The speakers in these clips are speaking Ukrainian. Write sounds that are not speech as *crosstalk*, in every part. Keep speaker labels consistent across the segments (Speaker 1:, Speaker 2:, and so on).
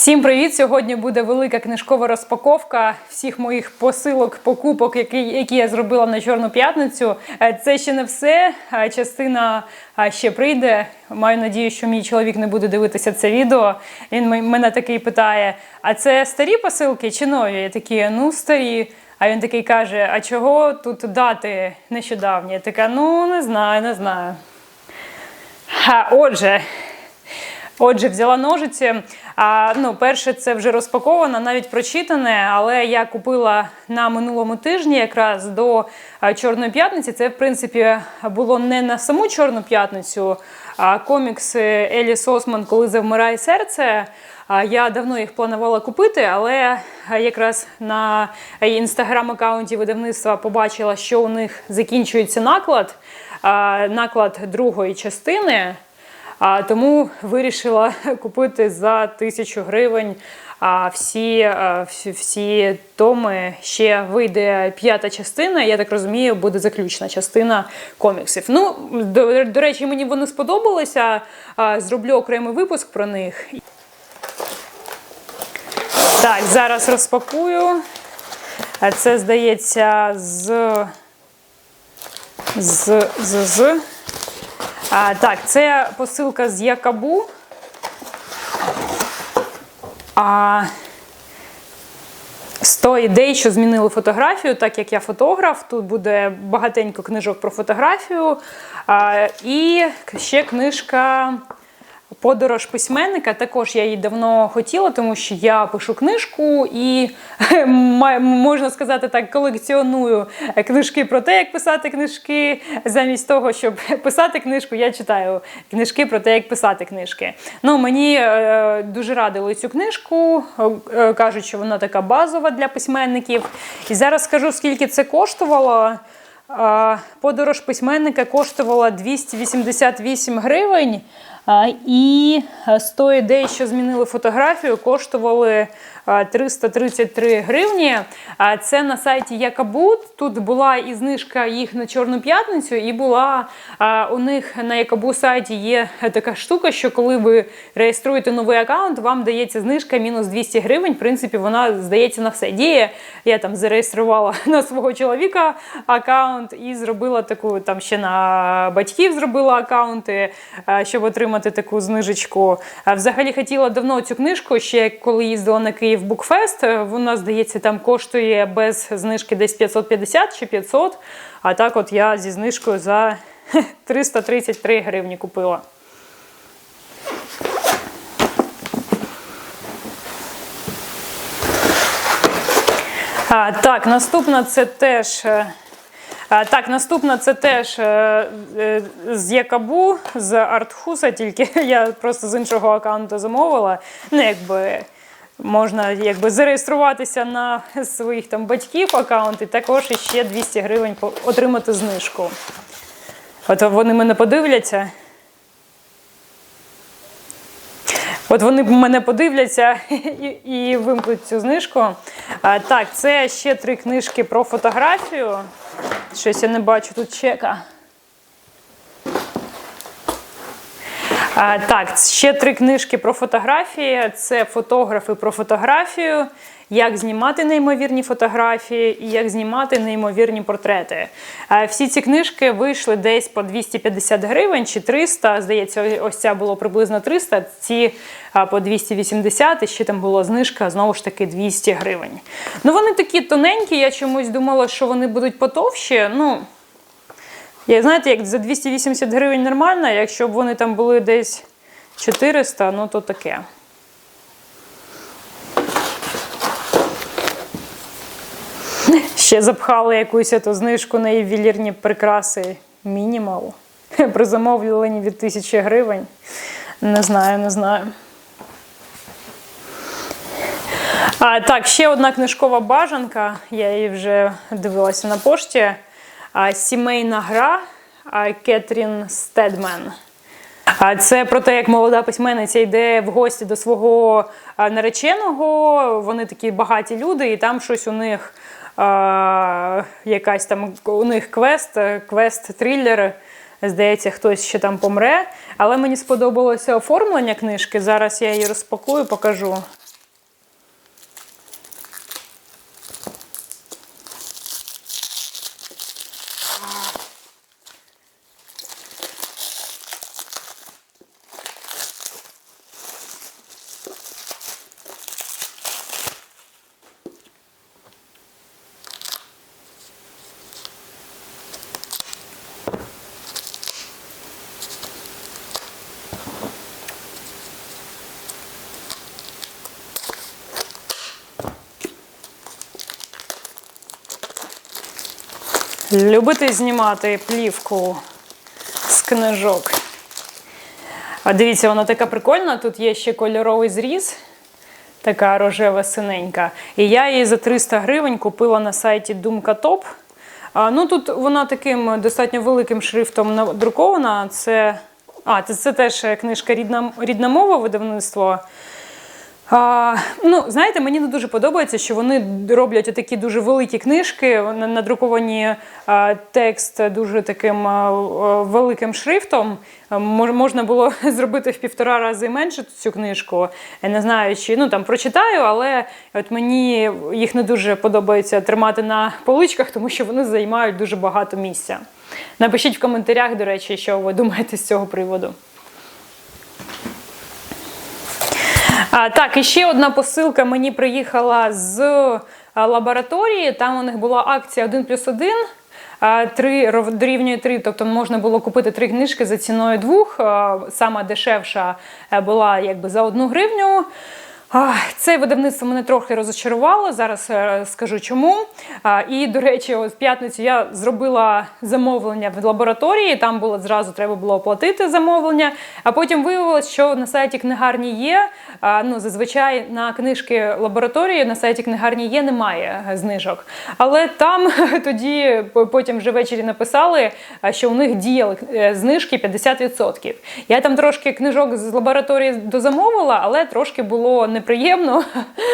Speaker 1: Всім привіт! Сьогодні буде велика книжкова розпаковка всіх моїх посилок, покупок, які, які я зробила на Чорну п'ятницю. Е, Це ще не все. Е, Частина е, ще прийде. Маю надію, що мій чоловік не буде дивитися це відео. Він мене такий питає: а це старі посилки чи нові? Я такі, ну старі. А він такий каже: А чого тут дати нещодавні? Я така, ну не знаю, не знаю. Отже, Отже, взяла ножиці. А, ну, перше, це вже розпаковано, навіть прочитане, але я купила на минулому тижні, якраз до Чорної п'ятниці. Це, в принципі, було не на саму Чорну п'ятницю, а комікс Елі Сосман, коли завмирає серце. Я давно їх планувала купити, але якраз на інстаграм-аккаунті видавництва побачила, що у них закінчується наклад, наклад другої частини. А тому вирішила *laughs* купити за тисячу гривень. А всі, всі, всі томи ще вийде п'ята частина. Я так розумію, буде заключна частина коміксів. Ну, до, до речі, мені вони сподобалися. Зроблю окремий випуск про них. Так, зараз розпакую. Це здається з. з. з. з. А, так, це посилка з Якабу. А, 100 ідей, що змінили фотографію, так як я фотограф. Тут буде багатенько книжок про фотографію. А, і ще книжка. Подорож письменника також я її давно хотіла, тому що я пишу книжку і *laughs* можна сказати так, колекціоную книжки про те, як писати книжки. Замість того, щоб *laughs* писати книжку, я читаю книжки про те, як писати книжки. Ну мені е, дуже радили цю книжку. е, кажуть, що вона така базова для письменників. І зараз скажу, скільки це коштувало. Е, Подорож письменника коштувала 288 гривень. І 100 ідей, що змінили фотографію, коштували 333 гривні. А Це на сайті Якабут. Тут була і знижка їх на Чорну п'ятницю, і була у них на Якабу сайті є така штука, що коли ви реєструєте новий аккаунт, вам дається знижка мінус 200 гривень. В принципі, вона здається на все діє. Я там зареєструвала *laughs* на свого чоловіка аккаунт і зробила таку там ще на батьків зробила аккаунти, щоб отримати таку знижечку. Взагалі хотіла давно цю книжку, ще коли їздила на Київ Букфест. Вона, здається, там коштує без знижки десь 550 чи 500. А так, от я зі знижкою за *laughs* 333 гривні купила. А, так, наступна це теж. Так, наступна це теж е, е, з Якабу, з Артхуса, тільки *laughs* я просто з іншого аккаунту замовила. Ну, якби можна якби зареєструватися на своїх там батьків аккаунт і також ще 200 гривень отримати знижку. От вони мене подивляться. От вони мене подивляться *laughs* і, і вимкнуть цю знижку. А, так, це ще три книжки про фотографію. Щось я не бачу тут чека. А, так, ще три книжки про фотографії. Це фотографи про фотографію, як знімати неймовірні фотографії і як знімати неймовірні портрети. Всі ці книжки вийшли десь по 250 гривень чи 300. Здається, ось ця було приблизно 300, ці по 280, і ще там була знижка, знову ж таки, 200 гривень. Ну, вони такі тоненькі, я чомусь думала, що вони будуть потовщі. Ну, я знаєте, як за 280 гривень нормально, якщо б вони там були десь 400, ну то таке. Ще запхали якусь ету знижку на ювелірні прикраси мінімал. *laughs* При замовленні від 1000 гривень. Не знаю, не знаю. А, так, ще одна книжкова бажанка. Я її вже дивилася на пошті. А, сімейна гра а, Кетрін Стедмен. А Це про те, як молода письменниця йде в гості до свого нареченого. Вони такі багаті люди, і там щось у них якась там у них квест, квест-трилер. Здається, хтось ще там помре. Але мені сподобалося оформлення книжки. Зараз я її розпакую, покажу. Любите знімати плівку з книжок. А дивіться, вона така прикольна. Тут є ще кольоровий зріз, така рожева синенька. І я її за 300 гривень купила на сайті Думка Топ. Ну тут вона таким достатньо великим шрифтом надрукована. Це, а, це, це теж книжка рідна, рідна мова видавництво. А, ну, знаєте, мені не дуже подобається, що вони роблять такі дуже великі книжки, надруковані а, текст дуже таким а, а, великим шрифтом. Мож- можна було *laughs* зробити в півтора рази менше цю книжку. Не знаю, чи ну там прочитаю, але от мені їх не дуже подобається тримати на поличках, тому що вони займають дуже багато місця. Напишіть в коментарях, до речі, що ви думаєте з цього приводу. А, так, і ще одна посилка мені приїхала з лабораторії. Там у них була акція 1 плюс 1. а, Три дорівнює 3, тобто можна було купити три книжки за ціною двох. Сама дешевша е, була якби за одну гривню. Це видавництво мене трохи розочарувало. Зараз е, скажу чому. І, до речі, в п'ятницю я зробила замовлення в лабораторії. Там було зразу треба було оплатити замовлення. А потім виявилось, що на сайті книгарні є. Ну, зазвичай на книжки лабораторії на сайті книгарні є, немає е, знижок. Але там *laughs* тоді потім вже ввечері написали, що у них діяли е, знижки 50%. Я там трошки книжок з лабораторії дозамовила, але трошки було неприємно,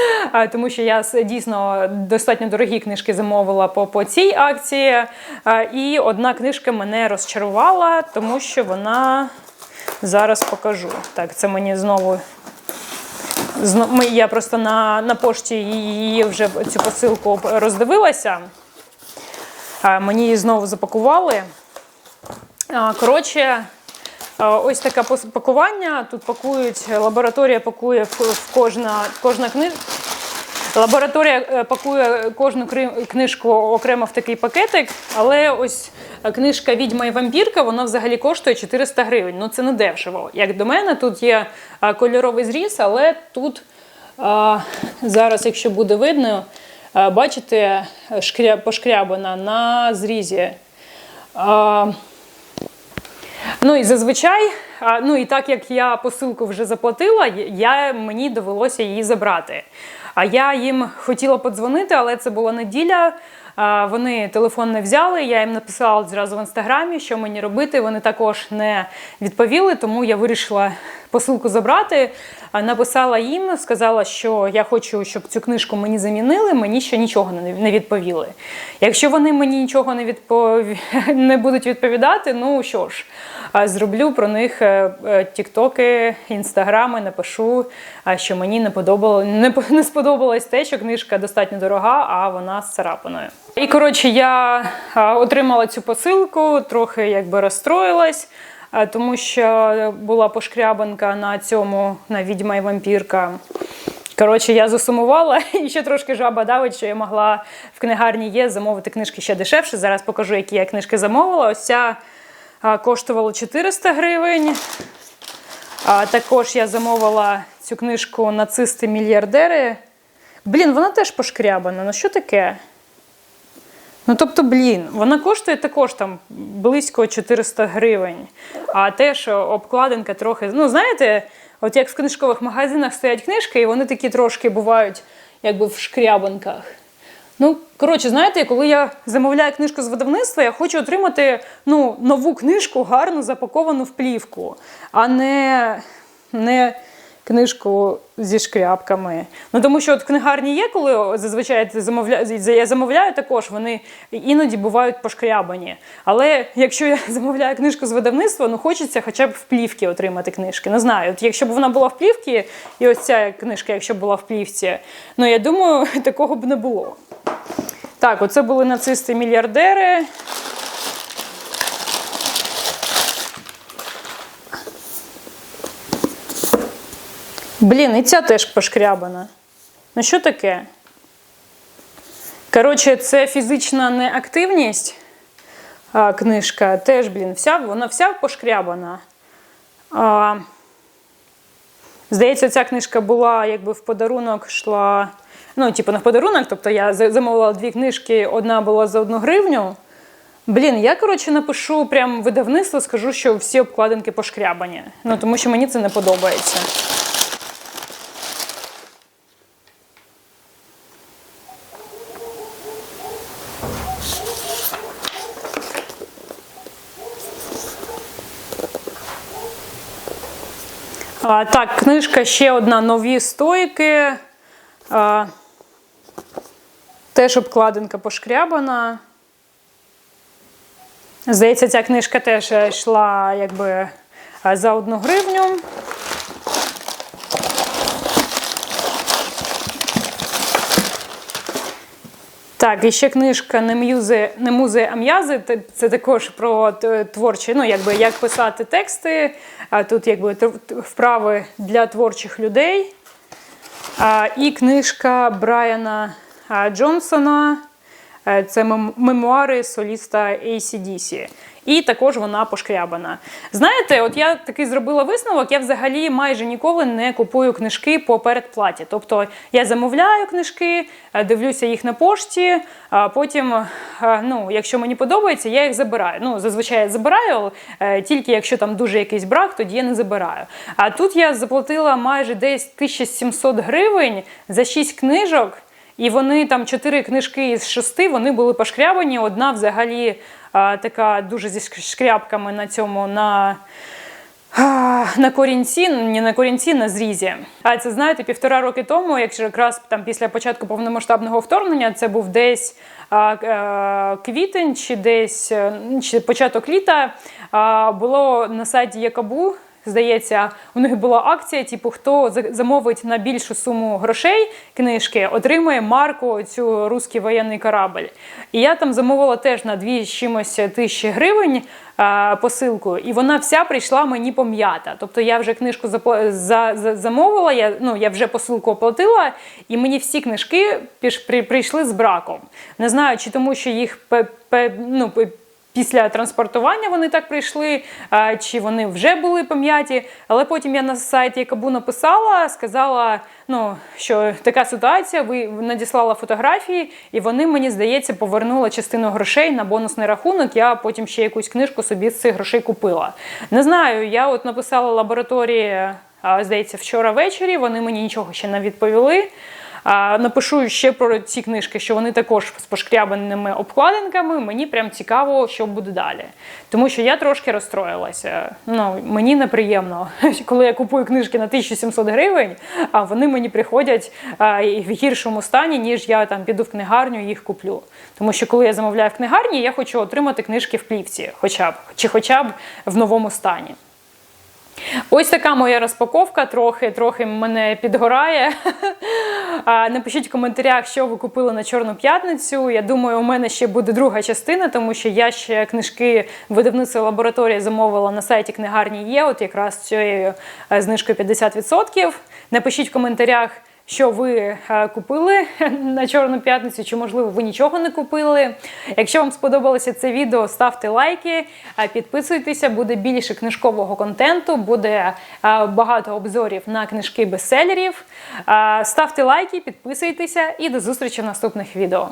Speaker 1: *laughs* тому що я дійсно достатньо дорогі книжки замовила по, по цій акції. І одна книжка мене розчарувала, тому що вона зараз покажу. Так, це мені знову. Я просто на, на пошті її вже цю посилку роздивилася. Мені її знову запакували. Коротше, ось таке пакування. Тут пакують, лабораторія пакує в, кожна, кожна книжка. Лабораторія е, пакує кожну книжку окремо в такий пакетик, але ось е, книжка Відьма і вампірка вона взагалі коштує 400 гривень. Ну це не дешево. Як до мене, тут є е, кольоровий зріз, але тут е, зараз, якщо буде видно, е, бачите, шкря, пошкрябана на зрізі. Е, Ну і зазвичай, ну і так як я посилку вже заплатила, я, мені довелося її забрати. А я їм хотіла подзвонити, але це була неділя. Вони телефон не взяли. Я їм написала зразу в інстаграмі, що мені робити. Вони також не відповіли, тому я вирішила посилку забрати. Написала їм, сказала, що я хочу, щоб цю книжку мені замінили. Мені ще нічого не відповіли. Якщо вони мені нічого не відпов... *laughs* не будуть відповідати, ну що ж, зроблю про них е, е, тіктоки, інстаграми, напишу, що мені не подобало, не, не сподобалось те, що книжка достатньо дорога, а вона з царапиною. І коротше, я отримала цю посилку, трохи якби розстроїлась. Тому що була пошкрябанка на цьому на відьма і вампірка. Коротше, я засумувала *laughs* і ще трошки жаба давить, що я могла в книгарні є замовити книжки ще дешевше. Зараз покажу, які я книжки замовила. Ось ця а, коштувала 400 гривень. А, також я замовила цю книжку Нацисти-мільярдери. Блін, вона теж пошкрябана. Ну що таке? Ну, тобто, блін, вона коштує також там близько 400 гривень. А теж обкладинка трохи. Ну, знаєте, от як в книжкових магазинах стоять книжки, і вони такі трошки бувають, якби в шкрябанках. Ну, коротше, знаєте, коли я замовляю книжку з видавництва, я хочу отримати ну, нову книжку, гарно запаковану в плівку, а не, не книжку зі шкрябками. Ну, тому що от книгарні є, коли зазвичай ти замовля... я замовляю також, вони іноді бувають пошкрябані. Але якщо я *laughs* замовляю книжку з видавництва, ну хочеться хоча б в плівці отримати книжки. Не знаю, от якщо б вона була в плівці, і ось ця книжка, якщо б була в плівці, ну я думаю, *laughs* такого б не було. Так, оце були нацисти-мільярдери. Блін, і ця теж пошкрябана. Ну що таке? Коротше, це фізична неактивність. А, книжка теж, блін, вся, вона вся пошкрябана. А, здається, ця книжка була якби в подарунок йшла. Ну, типу, на подарунок, тобто я замовила дві книжки, одна була за одну гривню, Блін, я коротше напишу прям видавництво, скажу, що всі обкладинки пошкрябані. Ну тому що мені це не подобається. Так, книжка ще одна нові стойки. Теж обкладинка пошкрябана. Здається, ця книжка теж е, йшла якби е, за одну гривню. Так, і ще книжка не м'юзи, не музи, а м'язи. Це також про творчі, ну якби як писати тексти. А тут якби вправи для творчих людей. А, і книжка Брайана Джонсона. Е, Це мемуари соліста ACDC. І також вона пошкрябана. Знаєте, от я такий зробила висновок, я взагалі майже ніколи не купую книжки по передплаті. Тобто я замовляю книжки, е, дивлюся їх на пошті, а потім, е, ну, якщо мені подобається, я їх забираю. Ну, зазвичай я забираю, тільки якщо там дуже якийсь брак, тоді я не забираю. А тут я заплатила майже десь 1700 гривень за 6 книжок. І вони там чотири книжки із шести вони були пошкрябані. Одна взагалі а, така дуже зі шкрябками на цьому на. а, На корінці, не на корінці, на зрізі. А це знаєте, півтора роки тому, якраз там після початку повномасштабного вторгнення, це був десь а, е, квітень чи десь е, чи початок літа. а, Було на сайті Якабу Здається, у них була акція, типу, хто замовить на більшу суму грошей книжки, отримує марку цю русський воєнний корабль. І я там замовила теж на дві з чимось тисячі гривень а, посилку, і вона вся прийшла мені пом'ята. Тобто я вже книжку за, за, замовила, я, ну, я вже посилку оплатила, і мені всі книжки піш, при, прийшли з браком. Не знаю, чи тому, що їх ну, Після транспортування вони так прийшли, чи вони вже були пом'яті. Але потім я на сайті Якабу написала, сказала, ну, що така ситуація, ви надіслала фотографії, і вони, мені здається, повернули частину грошей на бонусний рахунок. Я потім ще якусь книжку собі з цих грошей купила. Не знаю, я от написала лабораторії, здається, вчора ввечері, вони мені нічого ще не відповіли. Напишу ще про ці книжки, що вони також з пошкрябаними обкладинками. Мені прям цікаво, що буде далі. Тому що я трошки розстроїлася. Ну, мені неприємно, *laughs* коли я купую книжки на 1700 гривень, а вони мені приходять в гіршому стані, ніж я там піду в книгарню і їх куплю. Тому що коли я замовляю в книгарні, я хочу отримати книжки в плівці, хоча б чи хоча б в новому стані. Ось така моя розпаковка, трохи трохи мене підгорає. Напишіть в коментарях, що ви купили на Чорну п'ятницю. Я думаю, у мене ще буде друга частина, тому що я ще книжки видавництва лабораторії замовила на сайті книгарні є, от якраз цією е, знижкою 50%. Напишіть в коментарях. Що ви е, купили *laughs* на Чорну п'ятницю, чи можливо ви нічого не купили? Якщо вам сподобалося це відео, ставте лайки, підписуйтеся, буде більше книжкового контенту, буде е, багато обзорів на книжки бестселерів. Е, Ставте лайки, підписуйтеся і до зустрічі в наступних відео.